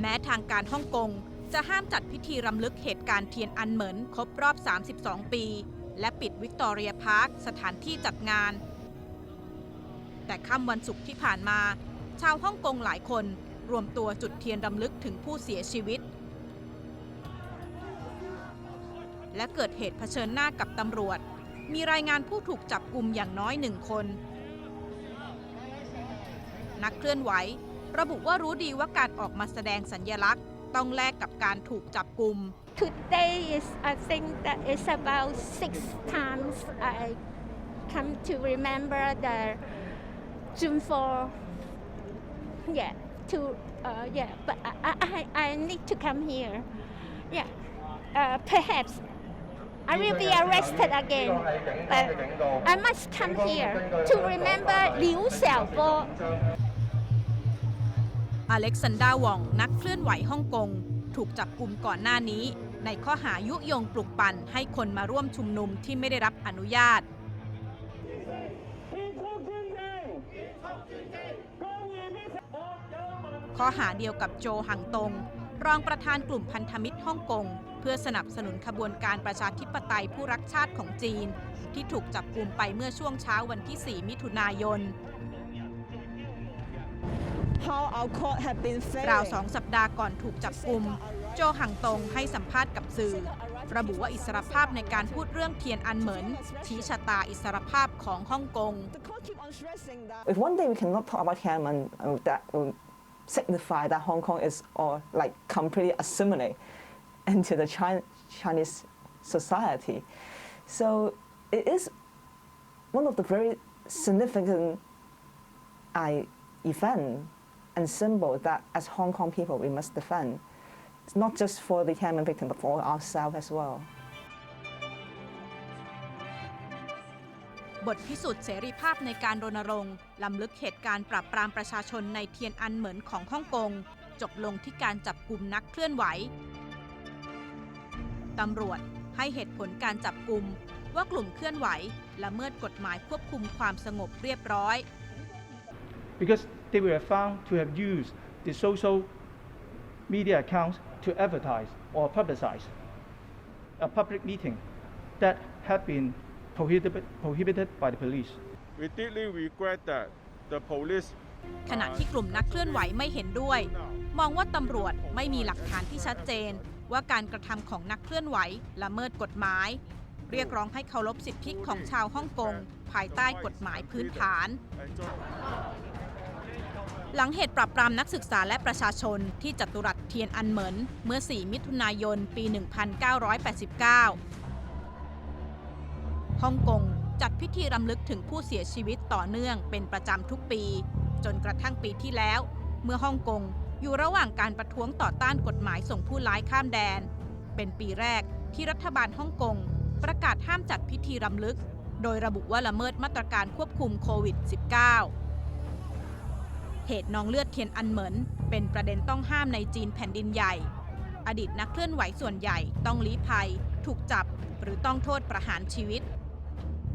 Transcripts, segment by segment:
แม้ทางการฮ่องกงจะห้ามจัดพิธีรำลึกเหตุการณ์เทียนอันเหมินครบรอบ 32 ปี และปิดวิกตอเรียพาร์คสถานที่จัดงาน แต่ค่ำวันศุกร์ที่ผ่านมา ชาวฮ่องกงหลายคนรวมตัวจุดเทียนรำลึกถึงผู้เสียชีวิต และเกิดเหตุเผชิญหน้ากับตำรวจ มีรายงานผู้ถูกจับกลุ่มอย่างน้อยหนึ่งคน นักเคลื่อนไหว ระบุว่ารู้ดีว่าการออกมาแสดงสัญญลักษณ์ ต้องแลกกับการถูกจับกลุ่ม Today is, I think that is about six times I come to remember the June 4. Yeah, to, uh, yeah, but I, I, I need to come here. Yeah, uh, perhaps I will be arrested again, but I must come here to remember Liu Xiaobo. อเล็กซานดราหว่องนักเคลื่อนไหวฮ่องกง ถูกจับกลุ่มก่อนหน้านี้ ในข้อหายุยงปลุกปั่นให้คนมาร่วมชุมนุมที่ไม่ได้รับอนุญาต ข้อหาเดียวกับโจหังตง รองประธานกลุ่มพันธมิตรฮ่องกง เพื่อสนับสนุนขบวนการประชาธิปไตยผู้รักชาติของจีน ที่ถูกจับกลุ่มไปเมื่อช่วงเช้าวันที่ 4 มิถุนายน ราว failing. สองสัปดาห์ก่อนถูกจับกลุ่ม โจหังตงให้สัมภาษณ์กับสื่อ ระบุว่าอิสรภาพในการพูดเรื่องเทียนอันเหมินชี้ชะตาอิสรภาพของฮ่องกง The court keep on stressing that If one day we cannot talk about Tiananmen, uh, that will signify that Hong Kong is or like completely assimilate into the China, Chinese society. So it is one of the very significant I, event and symbol that as Hong Kong people we must defend. It's not just for the Tiananmen victim, but for ourselves as well. บทพิสูจน์เสรีภาพในการรณรงค์ลำลึกเหตุการณ์ปราบปรามประชาชนในเทียนอันเหมินของฮ่องกง จบลงที่การจับกลุ่มนักเคลื่อนไหว ตำรวจให้เหตุผลการจับกลุ่มว่ากลุ่มเคลื่อนไหวละเมิดกฎหมายควบคุมความสงบเรียบร้อย because they were found to have used the social media accounts to advertise or publicize a public meeting that had been prohibited, prohibited by the police. We deeply regret that the police ขณะที่กลุ่มนักเคลื่อนไหวไม่เห็นด้วย มองว่าตำรวจไม่มีหลักฐานที่ชัดเจน ว่าการกระทำของนักเคลื่อนไหวละเมิดกฎหมาย เรียกร้องให้เคารพสิทธิของชาวฮ่องกงภายใต้กฎหมายพื้นฐาน หลังเหตุปรับปรามนักศึกษาและประชาชนที่จัตุรัสเทียนอันเหมินเมื่อ 4 มิถุนายน ปี 1989 ฮ่องกงจัดพิธีรำลึกถึงผู้เสียชีวิตต่อเนื่องเป็นประจำทุกปี จนกระทั่งปีที่แล้ว เมื่อฮ่องกงอยู่ระหว่างการประท้วงต่อต้านกฎหมายส่งผู้ร้ายข้ามแดน เป็นปีแรกที่รัฐบาลฮ่องกงประกาศห้ามจัดพิธีรำลึก โดยระบุว่าละเมิดมาตรการควบคุมโควิด -19 เหตุนองเลือดเทียนอันเหมินเป็นประเด็นต้องห้ามในจีนแผ่นดินใหญ่ อดีตนักเคลื่อนไหวส่วนใหญ่ต้องลี้ภัย ถูกจับ หรือต้องโทษประหารชีวิต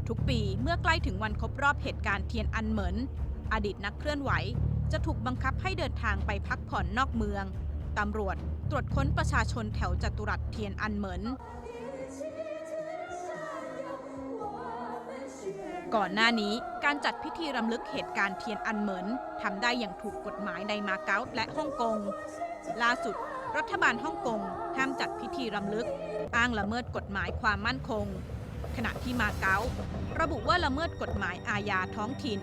ทุกปีเมื่อใกล้ถึงวันครบรอบเหตุการณ์เทียนอันเหมินอดีตนักเคลื่อนไหวจะถูกบังคับให้เดินทางไปพักผ่อนนอกเมือง ตำรวจตรวจค้นประชาชนแถวจัตุรัสเทียนอันเหมิน ก่อนหน้านี้การจัดพิธีรำลึกเหตุการณ์เทียนอันเหมินทำได้อย่างถูกกฎหมายในมาเก๊าและฮ่องกง ล่าสุด รัฐบาลฮ่องกงห้ามจัดพิธีรำลึก อ้างละเมิดกฎหมายความมั่นคง ขณะที่มาเก๊าระบุว่าละเมิดกฎหมายอาญาท้องถิ่น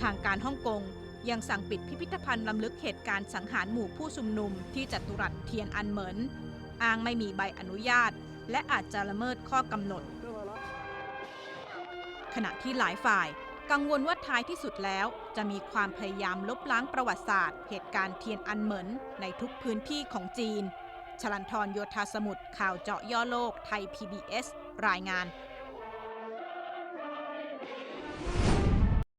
ทางการฮ่องกงยังสั่งปิดพิพิธภัณฑ์ลำลึกเหตุการณ์สังหารหมู่ผู้ชุมนุมที่จัตุรัสเทียนอันเหมินอ้างไม่มีใบอนุญาต และอาจจะละเมิดข้อกำหนด ขณะที่หลายฝ่ายกังวลว่าท้ายที่สุดแล้ว จะมีความพยายามลบล้างประวัติศาสตร์ เหตุการณ์เทียนอันเหมินในทุกพื้นที่ของจีน ชลันทรโยธาสมุทรข่าวเจาะย่อโลกไทย PBS รายงาน